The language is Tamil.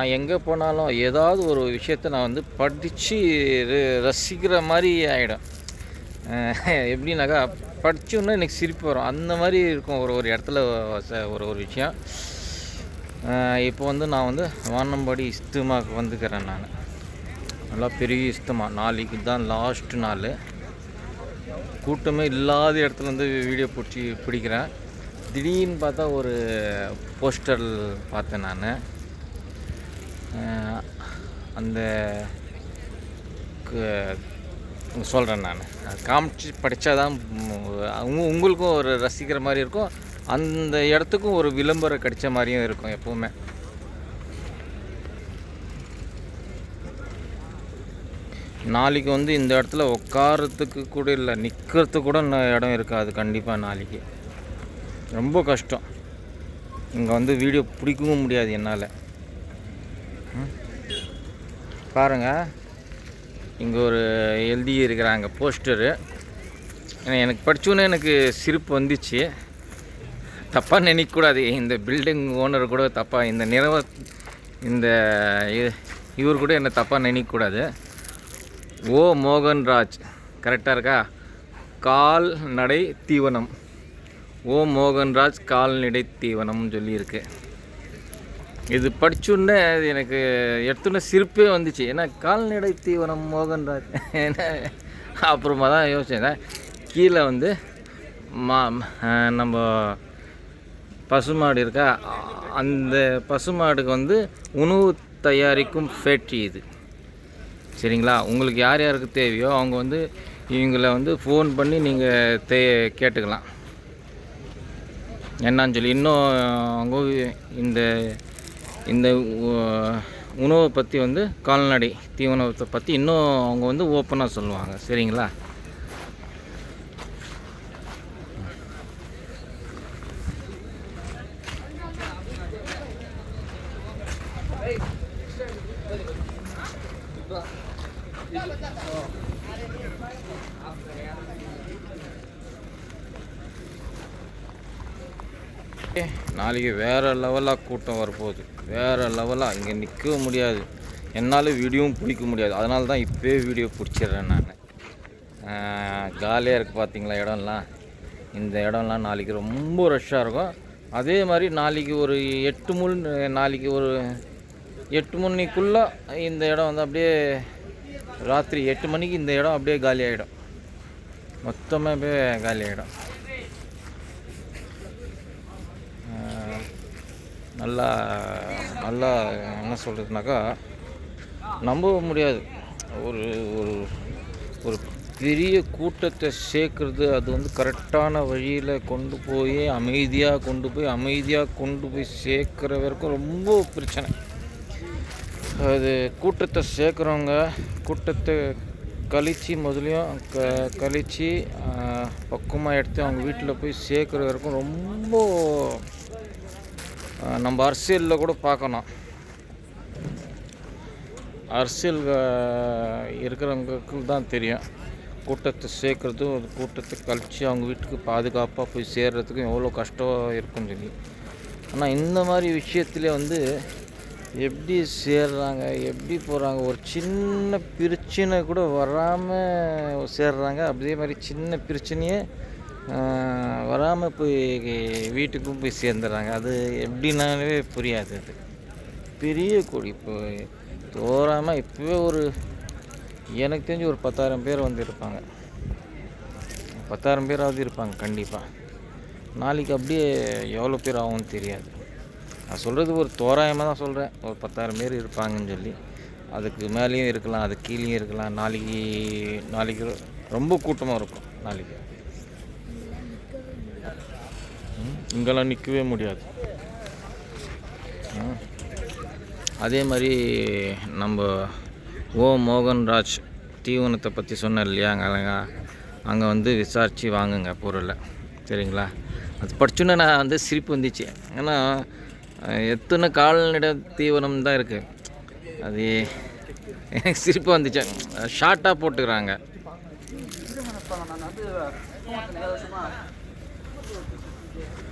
நான் எங்கே போனாலும் ஏதாவது ஒரு விஷயத்த நான் வந்து படித்து ரசிக்கிற மாதிரி ஆகிடும் எப்படின்னாக்கா படித்தோன்னா எனக்கு சிரிப்பு வரும். அந்த மாதிரி இருக்கும் ஒரு ஒரு இடத்துல ச- ஒரு ஒரு விஷயம். இப்போ வந்து நான் வந்து வானம்பாடி இஸ்துமாக்கு வந்துக்கிறேன் நான். நல்லா பெரிய இஸ்துமா நாளைக்கு தான் லாஸ்ட் நாள். கூட்டமே இல்லாத இடத்துல வந்து வீடியோ பிடிச்சி பிடிக்கிறேன். திடீர்னு பார்த்தா ஒரு போஸ்டர் பார்த்தேன் நான். அந்த சொல்கிறேன் நான். காமிச்சு படித்தா தான் உங்களுக்கும் ஒரு ரசிக்கிற மாதிரி இருக்கும். அந்த இடத்துக்கும் ஒரு விளம்பரம் கிடைச்ச மாதிரியும் இருக்கும் எப்போவுமே. நாளைக்கு வந்து இந்த இடத்துல உட்காரத்துக்கு கூட இல்லை நிற்கிறதுக்கு கூட இடம் இருக்காது கண்டிப்பாக நாளைக்கு. ரொம்ப கஷ்டம். இங்கே வந்து வீடியோ பிடிக்கவும் முடியாது என்னால். பாருங்கள் இங்கே ஒரு எழுதி இருக்கிறாங்க போஸ்டரு ஏன்னா எனக்கு படித்தோன்னே எனக்கு சிரிப்பு வந்துச்சு. தப்பாக நினைக்கக்கூடாது. இந்த பில்டிங் ஓனர் கூட தப்பாக இந்த நிறவ இந்த இவர் கூட என்னை தப்பாக நினைக்கக்கூடாது. ஓ மோகன்ராஜ் கரெக்டாக இருக்கா? கால்நடை தீவனம். ஓ மோகன்ராஜ் கால்நடை தீவனம்னு சொல்லியிருக்கு. இது படிச்சுன்னே அது எனக்கு எடுத்துன சிரிப்பே வந்துச்சு. ஏன்னா கால்நடை தீவனம் மோகன்ராஜ். ஏன்னா அப்புறமா தான் யோசிச்சேன். கீழே வந்து மா நம்ம பசுமாடு இருக்கா? அந்த பசுமாடுக்கு வந்து உணவு தயாரிக்கும் ஃபேக்ட்ரி இது. சரிங்களா? உங்களுக்கு யார் யாருக்கு தேவையோ அவங்க வந்து இவங்கள வந்து ஃபோன் பண்ணி நீங்கள் தே கேட்டுக்கலாம். என்னன்னு சொல்லி இன்னும் அவங்க இந்த இந்த உணவை பற்றி வந்து கால்நடை தீவனத்தை பற்றி இன்னும் அவங்க வந்து ஓப்பனாக சொல்லுவாங்க. சரிங்களா? நாளைக்கு வேறு லெவலாக கூட்டம் வரப்போகுது. வேறு லெவலாக இங்கே நிற்கவும் முடியாது. என்னால் வீடியோவும் பிடிக்க முடியாது. அதனால தான் இப்போயே வீடியோ பிடிச்சிடுறேன் நான். காலியாக இருக்குது பார்த்தீங்களா இடம்லாம்? இந்த இடம்லாம் நாளைக்கு ரொம்ப ரஷ்ஷாக இருக்கும். அதே மாதிரி நாளைக்கு ஒரு எட்டு முள் நாளைக்கு ஒரு எட்டு மணிக்குள்ளே இந்த இடம் வந்து அப்படியே ராத்திரி எட்டு மணிக்கு இந்த இடம் அப்படியே காலி ஆகிடும் மொத்தமாக அப்படியே காலி ஆகிடும் நல்லா நல்லா என்ன சொல்கிறதுனாக்கா நம்ப முடியாது. ஒரு ஒரு ஒரு பெரிய கூட்டத்தை சேர்க்குறது அது வந்து கரெக்டான வழியில் கொண்டு போய் அமைதியாக கொண்டு போய் அமைதியாக கொண்டு போய் சேர்க்குற வரைக்கும் ரொம்ப பிரச்சனை. அது கூட்டத்தை சேர்க்குறவங்க கூட்டத்தை கழிச்சு முதலையும் க கழித்து பக்குவமாக எடுத்து அவங்க வீட்டில் போய் சேர்க்குற வரைக்கும் ரொம்ப நம்ம அரசியலில் கூட பார்க்கணும். அரசியல் இருக்கிறவங்களுக்கு தான் தெரியும். கூட்டத்தை சேர்க்குறதும் ஒரு கூட்டத்தை கழித்து அவங்க வீட்டுக்கு பாதுகாப்பாக போய் சேர்கிறதுக்கும் எவ்வளோ கஷ்டம் இருக்குன்னு சொல்லி. ஆனால் இந்த மாதிரி விஷயத்துல வந்து எப்படி சேர்றாங்க எப்படி போகிறாங்க ஒரு சின்ன பிரச்சனை கூட வராமல் சேர்றாங்க. அதே மாதிரி சின்ன பிரச்சனையே வராமல் போய் வீட்டுக்கும் போய் சேர்ந்துடுறாங்க அது எப்படின்னாலே புரியாது அது. பெரிய கொடி இப்போ தோறாமல் இப்போவே ஒரு எனக்கு தெரிஞ்சு ஒரு பத்தாயிரம் பேர் வந்து இருப்பாங்க. பத்தாயிரம் பேராவது இருப்பாங்க கண்டிப்பாக நாளைக்கு அப்படியே எவ்வளோ பேர் ஆகும்னு தெரியாது. நான் சொல்கிறது ஒரு தோராயமாக தான் சொல்கிறேன் ஒரு பத்தாயிரம் பேர் இருப்பாங்கன்னு சொல்லி. அதுக்கு மேலேயும் இருக்கலாம் அது கீழேயும் இருக்கலாம். நாளைக்கு நாளைக்கு ரொம்ப கூட்டமாக இருக்கும் நாளைக்கு. இங்கெல்லாம் நிற்கவே முடியாது. அதே மாதிரி நம்ம ஓ மோகன்ராஜ் தீவனத்தை பற்றி சொன்னேன் இல்லையா அங்கே அங்கே வந்து விசாரித்து வாங்குங்க பொருளை. சரிங்களா? அது படிச்சோன்னே நான் வந்து சிரிப்பு வந்துச்சு. ஏன்னா எத்தனை கால்நடை தீவனம் தான் இருக்குது அது எனக்கு சிரிப்பு வந்துச்சு. ஷார்ட்டாக போட்டுக்கிறாங்க. Yeah.